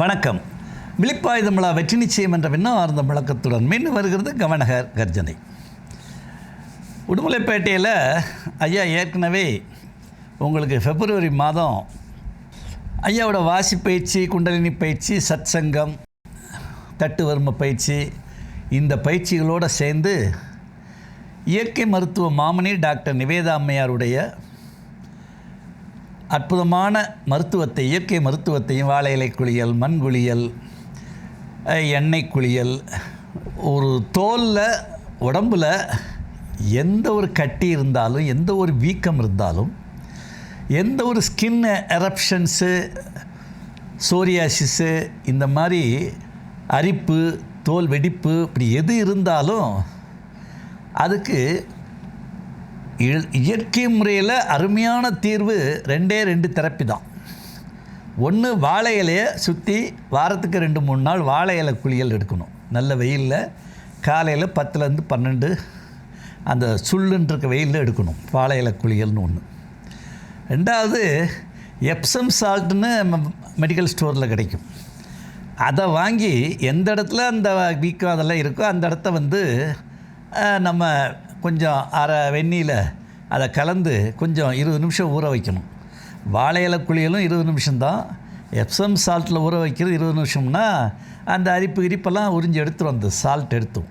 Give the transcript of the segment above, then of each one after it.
வணக்கம். விழிப்பாயுதமிழா வெற்றி நிச்சயம் என்ற விண்ணார்ந்த முழக்கத்துடன் மீண்டும் வருகிறது கவனகர் கர்ஜனை. உடுமலைப்பேட்டையில் ஐயா ஏற்கனவே உங்களுக்கு பிப்ரவரி மாதம் ஐயாவோட வாசி பயிற்சி குண்டலினி பயிற்சி சத்சங்கம் தட்டு வர்ம பயிற்சி இந்த பயிற்சிகளோடு சேர்ந்து இயற்கை மருத்துவ மாமனி டாக்டர் நிவேதா அம்மையாருடைய அற்புதமான மருத்துவத்தை இயற்கை மருத்துவத்தையும் வாழை இலை குளியல் மண் குளியல் எண்ணெய் குளியல் ஒரு தோலில் உடம்பில் எந்த ஒரு கட்டி இருந்தாலும் எந்த ஒரு வீக்கம் இருந்தாலும் எந்த ஒரு ஸ்கின் எரப்ஷன்ஸு சோரியாசிஸு இந்த மாதிரி அரிப்பு தோல் வெடிப்பு இப்படி எது இருந்தாலும் அதுக்கு இயற்கை முறையில் அருமையான தீர்வு ரெண்டே ரெண்டு தெரப்பி தான். ஒன்று வாழை இலையை சுற்றி வாரத்துக்கு ரெண்டு மூணு நாள் வாழை இலை குளியல் எடுக்கணும். நல்ல வெயிலில் காலையில் பத்துலேருந்து பன்னெண்டு அந்த சுள்ளுன்றிருக்க வெயிலில் எடுக்கணும் வாழை இலை குளியல்னு ஒன்று ரெண்டாவது எப்சம் சால்ட்டுன்னு மெடிக்கல் ஸ்டோரில் கிடைக்கும். அதை வாங்கி எந்த இடத்துல அந்த வீக்கம் அதெல்லாம் இருக்கோ அந்த இடத்த வந்து நம்ம கொஞ்சம் அரை வெந்நியில் அதை கலந்து கொஞ்சம் இருபது நிமிஷம் ஊற வைக்கணும். வாழை இலை குழியலும் இருபது நிமிஷம்தான். எப்சம் சால்ட்டில் ஊற வைக்கிறது இருபது நிமிஷம்னா அந்த அரிப்பு கிரிப்பெல்லாம் உறிஞ்சி எடுத்துரும் அந்த சால்ட் எடுத்தும்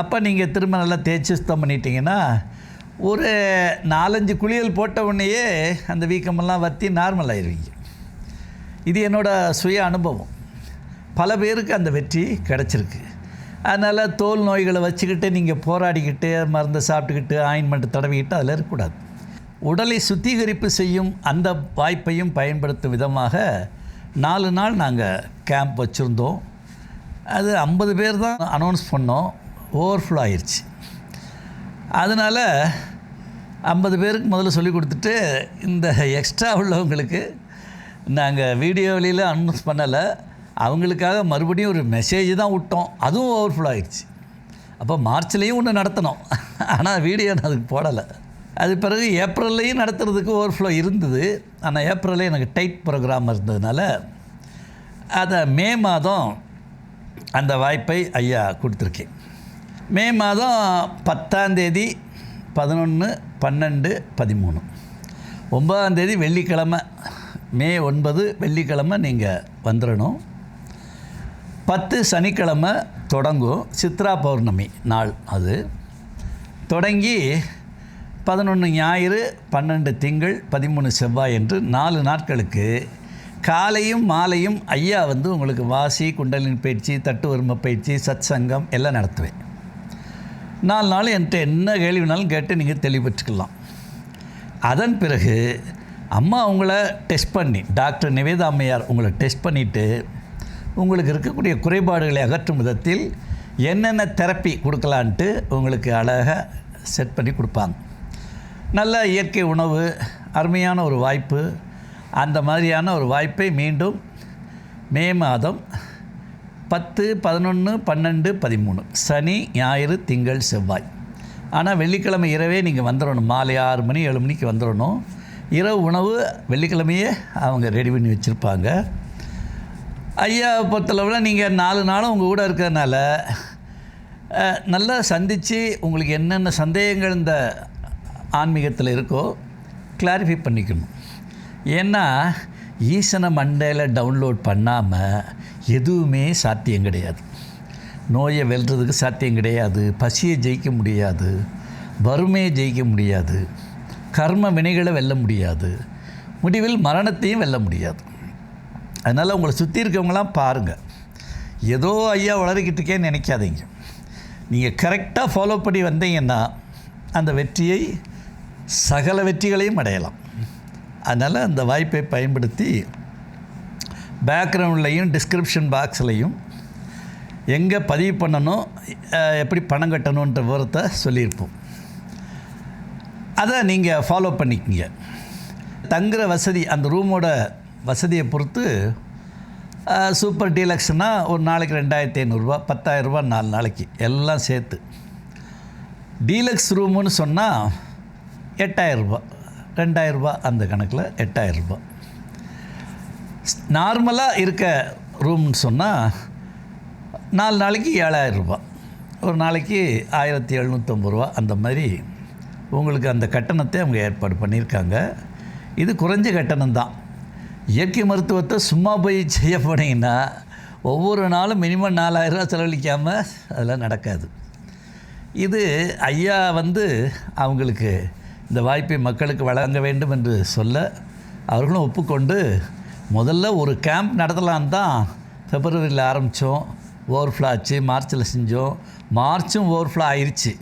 அப்போ நீங்கள் திரும்ப நல்லா தேய்ச்சி சுத்தம் பண்ணிட்டீங்கன்னா ஒரு நாலஞ்சு குளியல் போட்ட உடனேயே அந்த வீக்கமெல்லாம் வற்றி நார்மல் ஆயிடுவீங்க இது என்னோடய சுய அனுபவம். பல பேருக்கு அந்த வெற்றி கிடச்சிருக்கு. அதனால் தோல் நோய்களை வச்சுக்கிட்டு நீங்கள் போராடிக்கிட்டு மருந்து சாப்பிட்டுக்கிட்டு ஆயின்மெண்ட் தடவிக்கிட்டு அதில் இருக்கக்கூடாது. உடலை சுத்திகரிப்பு செய்யும் அந்த வாய்ப்பையும் பயன்படுத்தும் விதமாக நாலு நாள் நாங்கள் கேம்ப் வச்சுருந்தோம். அது ஐம்பது பேர் தான் அனௌன்ஸ் பண்ணோம். ஓவர்ஃப்ளோ ஆயிடுச்சு அதனால் ஐம்பது பேருக்கு முதல்ல சொல்லி கொடுத்துட்டு இந்த எக்ஸ்ட்ரா உள்ளவங்களுக்கு நாங்கள் வீடியோ வழியில் அனௌன்ஸ் பண்ணலை. அவங்களுக்காக மறுபடியும் ஒரு மெசேஜ் தான் விட்டோம். அதுவும் ஓவர்ஃபுல் ஆகிடுச்சு அப்போ மார்ச்லேயும் ஒன்று நடத்தினோம் ஆனால் வீடியோ நான் அதுக்கு போடலை. அது பிறகு ஏப்ரல்லையும் நடத்துறதுக்கு ஓவர்ஃப்ளோ இருந்தது. ஆனால் ஏப்ரல்லே எனக்கு டைட் ப்ரோக்ராம் இருந்ததுனால அதை மே மாதம் அந்த வாய்ப்பை ஐயா கொடுத்துருக்கேன். மே மாதம் பத்தாந்தேதி பதினொன்று பன்னெண்டு பதிமூணு. ஒம்பதாந்தேதி வெள்ளிக்கிழமை. மே ஒன்பது வெள்ளிக்கிழமை நீங்கள் வந்துடணும் பத்து சனிக்கிழமை தொடங்கும் சித்ரா பௌர்ணமி நாள் அது. தொடங்கி பதினொன்று ஞாயிறு பன்னெண்டு திங்கள் பதிமூணு செவ்வாய் என்று நாலு நாட்களுக்கு காலையும் மாலையும் ஐயா வந்து உங்களுக்கு வாசி குண்டலின் பயிற்சி தட்டுவரும பயிற்சி சத் சங்கம் எல்லாம் நடத்துவேன். நாலு நாள் என்கிட்ட என்ன கேள்வினாலும் கேட்டு நீங்கள் தெளிவுபட்டுக்கலாம். அதன் பிறகு அம்மா உங்களை டெஸ்ட் பண்ணி டாக்டர் நிவேதா அம்மையார் உங்களை டெஸ்ட் பண்ணிவிட்டு உங்களுக்கு இருக்கக்கூடிய குறைபாடுகளை அகற்றும் விதத்தில் என்னென்ன தெரப்பி கொடுக்கலான்ட்டு உங்களுக்கு அழகாக செட் பண்ணி கொடுப்பாங்க. நல்ல இயற்கை உணவு அருமையான ஒரு வாய்ப்பு அந்த மாதிரியான ஒரு வாய்ப்பை மீண்டும் மே மாதம் பத்து பதினொன்று பன்னெண்டு பதிமூணு. சனி ஞாயிறு திங்கள் செவ்வாய். ஆனால் வெள்ளிக்கிழமை இரவே நீங்கள் வந்துடணும் மாலை ஆறு மணி ஏழு மணிக்கு வந்துடணும் இரவு உணவு வெள்ளிக்கிழமையே அவங்க ரெடி பண்ணி வச்சுருப்பாங்க. ஐயா பொறுத்தளவில் நீங்கள் நாலு நாளும் உங்கள் கூட இருக்கிறதுனால நல்லா சந்தித்து உங்களுக்கு என்னென்ன சந்தேகங்கள் இந்த ஆன்மீகத்தில் இருக்கோ கிளாரிஃபை பண்ணிக்கணும். ஏன்னா ஈசனை மண்டையில் டவுன்லோட் பண்ணாமல் எதுவுமே சாத்தியம் கிடையாது. நோயை வெல்றதுக்கு சாத்தியம் கிடையாது. பசியை ஜெயிக்க முடியாது. வறுமையை ஜெயிக்க முடியாது. கர்ம வினைகளை வெல்ல முடியாது. முடிவில் மரணத்தையும் வெல்ல முடியாது. அதனால் உங்களை சுற்றி இருக்கவங்களாம் பாருங்கள் ஏதோ ஐயா வளர்கிட்டுக்கேன்னு நினைக்காதீங்க. நீங்கள் கரெக்டாக ஃபாலோ பண்ணி வந்தீங்கன்னா அந்த வெற்றியை சகல வெற்றிகளையும் அடையலாம். அதனால் அந்த வாய்ப்பை பயன்படுத்தி பேக்ரவுண்ட்லேயும் டிஸ்கிரிப்ஷன் பாக்ஸ்லையும் எங்கே பதிவு பண்ணணும் எப்படி பணம் கட்டணுன்ற விவரத்தை சொல்லியிருப்போம். அதை நீங்கள் ஃபாலோ பண்ணிக்கங்க. தங்குற வசதி அந்த ரூமோட வசதியை பொறுத்து சூப்பர் டீலக்ஸ்னால் ஒரு நாளைக்கு ரெண்டாயிரத்தி ஐநூறுரூவா பத்தாயிரரூபா நாலு நாளைக்கு எல்லாம் சேர்த்து. டீலக்ஸ் ரூமுன்னு சொன்னால் எட்டாயிரரூபா ரெண்டாயிரரூபா அந்த கணக்கில் எட்டாயிரரூபா நார்மலாக இருக்க ரூம்னு சொன்னால் நாலு நாளைக்கு ஏழாயிரரூபா ஒரு நாளைக்கு ஆயிரத்தி எழுநூற்றம்பது ரூபா அந்த மாதிரி உங்களுக்கு அந்த கட்டணத்தை அவங்க ஏற்பாடு பண்ணியிருக்காங்க. இது குறைஞ்ச கட்டணம் தான் இயற்கை மருத்துவத்தை சும்மா போய் செய்ய போனீங்கன்னா ஒவ்வொரு நாளும் மினிமம் நாலாயிரரூவா செலவழிக்காமல் அதெல்லாம் நடக்காது. இது ஐயா வந்து அவங்களுக்கு இந்த வாய்ப்பை மக்களுக்கு வழங்க வேண்டும் என்று சொல்ல அவர்களும் ஒப்புக்கொண்டு முதல்ல ஒரு கேம்ப் நடத்தலான்னு தான் பிப்ரவரியில் ஆரம்பித்தோம் ஓவர்ஃப்ளோ ஆச்சு மார்ச்சில் செஞ்சோம். மார்ச்சும் ஓவர்ஃப்ளோ ஆயிடுச்சு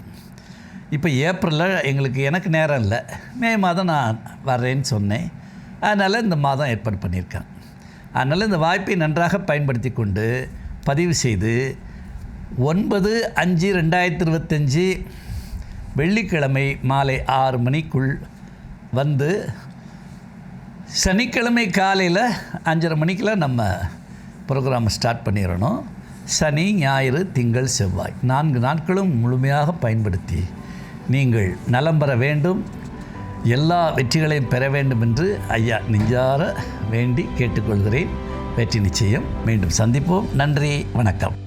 இப்போ ஏப்ரலில் எங்களுக்கு எனக்கு நேரம் இல்லை. மே மாதம் நான் வர்றேன்னு சொன்னேன். அதனால் இந்த மாதம் ஏற்பாடு பண்ணியிருக்கேன் அதனால் இந்த வாய்ப்பை நன்றாக பயன்படுத்தி கொண்டு பதிவு செய்து ஒன்பது அஞ்சு ரெண்டாயிரத்தி இருபத்தஞ்சி வெள்ளிக்கிழமை மாலை ஆறு மணிக்குள் வந்து சனிக்கிழமை காலையில் அஞ்சரை மணிக்கெலாம் நம்ம ப்ரோக்ராமை ஸ்டார்ட் பண்ணிடணும். சனி ஞாயிறு திங்கள் செவ்வாய். நான்கு நாட்களும் முழுமையாக பயன்படுத்தி நீங்கள் நலம் பெற வேண்டும். எல்லா வெற்றிகளையும் பெற வேண்டும் என்று ஐயா நெஞ்சார வேண்டி கேட்டுக்கொள்கிறேன். வெற்றி நிச்சயம். மீண்டும் சந்திப்போம். நன்றி. வணக்கம்.